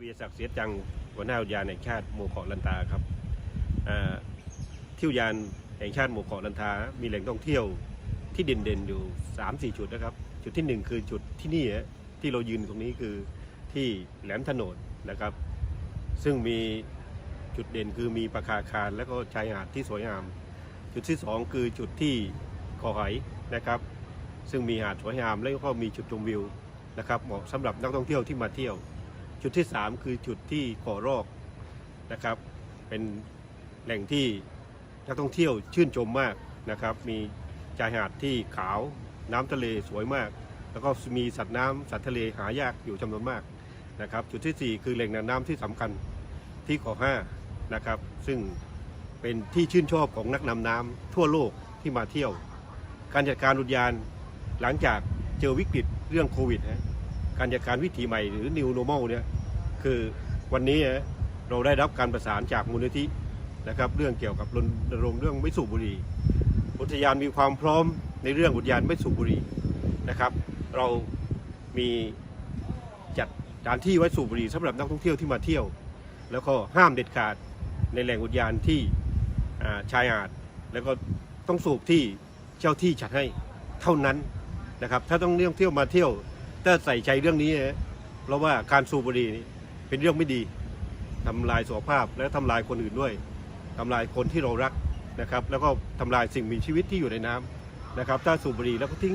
วีรศักดิ์เสียจังหัวหน้าอุทยานแห่งชาติหมู่เกาะลันตาครับที่อุทยานแห่งชาติหมู่เกาะลันตา มีแหล่งท่องเที่ยวที่เด่นๆอยู่ 3-4 จุดนะครับ จุดที่ 1 คือจุดที่นี่ที่เรายืนตรงนี้คือที่แหลมถนนนะครับ ซึ่งมีจุดเด่นคือมีปะคาคารและก็ชายหาดที่สวยงาม จุดที่ 2 คือจุดที่เกาะไหนะครับ ซึ่งมีหาดสวยงามและก็มีจุดชมวิวนะครับเหมาะสำหรับนักท่องเที่ยวที่มาเที่ยว จุดที่ 3 คือจุดที่เกาะรอกนะครับ เป็นแหล่งที่นักท่องเที่ยวชื่นชมมากนะครับ มีชายหาดที่ขาวน้ำทะเลสวยมาก แล้วก็มีสัตว์น้ำสัตว์ทะเลหายากอยู่จำนวนมากนะครับ จุดที่ 4 คือแหล่งน้ำที่สำคัญที่เกาะห้านะครับ ซึ่งเป็นที่ชื่นชอบของนักนำน้ำทั่วโลกที่มาเที่ยว การจัดการอุทยานหลังจากเจอวิกฤตเรื่องโควิดฮะ การจัดการวิถีใหม่หรือ New Normal เนี่ยคือวันนี้เราได้รับการประสานจากมูลนิธินะครับเรื่องเกี่ยวกับรณรงค์เรื่องไม่สูบบุหรี่อุทยานมีความพร้อมในเรื่องอุทยานไม่สูบบุหรี่นะครับ เรามีจัดสถานที่ไว้สูบบุหรี่สำหรับนักท่องเที่ยวที่มาเที่ยว แล้วก็ห้ามเด็ดขาดในแหล่งอุทยานที่อาชายหาด แล้วก็ต้องสูบที่เจ้าที่จัดให้เท่านั้นนะครับ ถ้าต้องเที่ยวเที่ยวมาเที่ยว ถ้าใส่ใจเรื่องนี้นะเพราะว่าการสูบบุหรี่นี่เป็นเรื่องไม่ดีทำลายสุขภาพและทำลายคนอื่นด้วยทำลายคนที่เรารักนะครับ แล้วก็ทำลายสิ่งมีชีวิตที่อยู่ในน้ำนะครับ ถ้าสูบบุหรี่แล้วก็ทิ้ง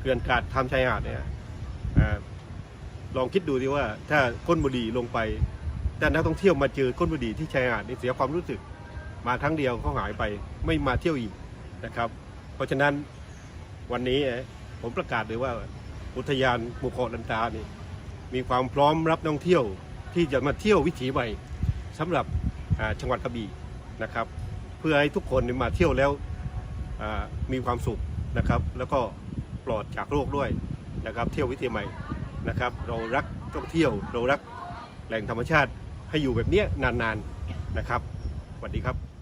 เกลื่อนกาดทำชายหาดเนี่ยอลองคิดดูดิว่าถ้าก้นบุหรี่ลงไปแต่นักท่องเที่ยวมาเจอก้นบุหรี่ที่ชายหาดนี่เสียความรู้สึก มาครั้งเดียวเขาหายไปไม่มาเที่ยวอีกนะครับ เพราะฉะนั้นวันนี้ผมประกาศเลยว่า อุทยานหมู่เกาะลันตานี่มีความพร้อมรับนักท่องเที่ยวที่จะมาเที่ยววิถีใหม่สำหรับจังหวัดกระบี่นะครับ เพื่อให้ทุกคนมาเที่ยวแล้วมีความสุขนะครับ แล้วก็ปลอดจากโรคด้วยนะครับเที่ยววิถีใหม่นะครับ เรารักท่องเที่ยวเรารักแหล่งธรรมชาติให้อยู่แบบนี้นานๆนะครับสวัสดีครับ